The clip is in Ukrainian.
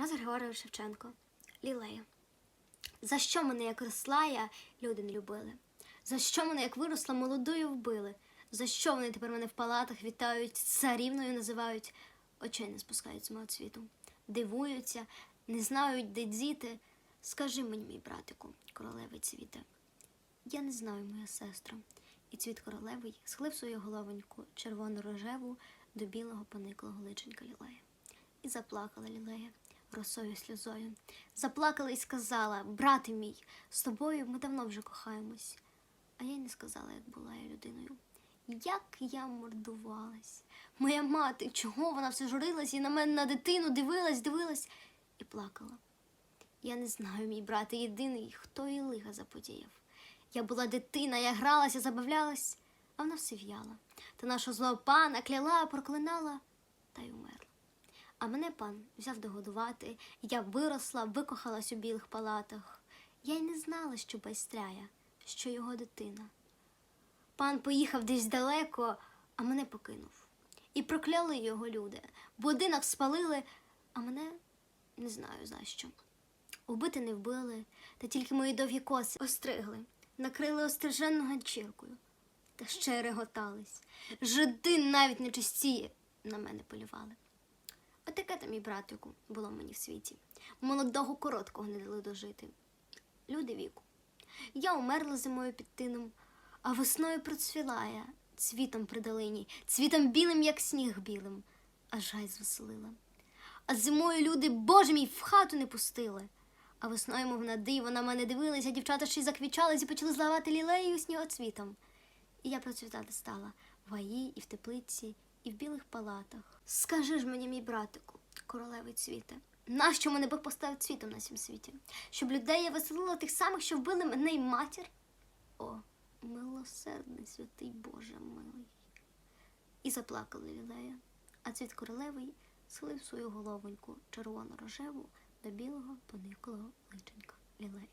Тарас Григорович Шевченко, Лілея. За що мене, як росла я, люди не любили? За що мене, як виросла, молодою вбили? За що вони тепер мене в палатах вітають, царівною називають, очей не спускають з мого цвіту, дивуються, не знають, де діти. Скажи мені, мій братику, королевий цвіте. Я не знаю, моя сестра. І цвіт королевий схилив свою головоньку червоно-рожеву до білого пониклого личенька лілея. І заплакала лілея росою сльозою. Заплакала і сказала: Брате мій, з тобою ми давно вже кохаємось. А я не сказала, як була я людиною. Як я мордувалась. Моя мати, чого вона все журилась і на мене на дитину дивилась, дивилась і плакала. Я не знаю, мій брате єдиний, хто їй лиха заподіяв. Я була дитина, я гралася, забавлялась, а вона все в'яла. Та нашого злого пана кляла, проклинала та й умерла. А мене пан взяв догодувати, я виросла, викохалась у білих палатах. Я й не знала, що байстряя, що його дитина. Пан поїхав десь далеко, а мене покинув. І прокляли його люди. Будинок спалили, а мене не знаю за що. Убити не вбили, та тільки мої довгі коси остригли, накрили остриженну ганчіркою, та ще реготались. Жиди навіть нечисті на мене полювали. Отаке там, мій братику, було мені в світі. Молодого короткого не дали дожити. Люди віку. Я умерла зимою під тином, а весною процвіла цвітом при долині, цвітом білим, як сніг білим, аж гай звеселила. А зимою люди, боже мій, в хату не пустили. А весною, мов на диво, на мене дивилися, дівчата ще й заквічались і почали зливати лілею снігоцвітом. І я процвітати стала в гаї, і в теплиці, і в білих палатах. Скажи ж мені, мій братику, королевий цвіте, нащо мене Бог поставив цвітом на сім світі? Щоб людей я веселила тих самих, що вбили мене й матір? О, милосердний святий Боже милий. І заплакала лілея, а цвіт королевий схилив свою головоньку червоно-рожеву до білого пониклого личенька лілеї.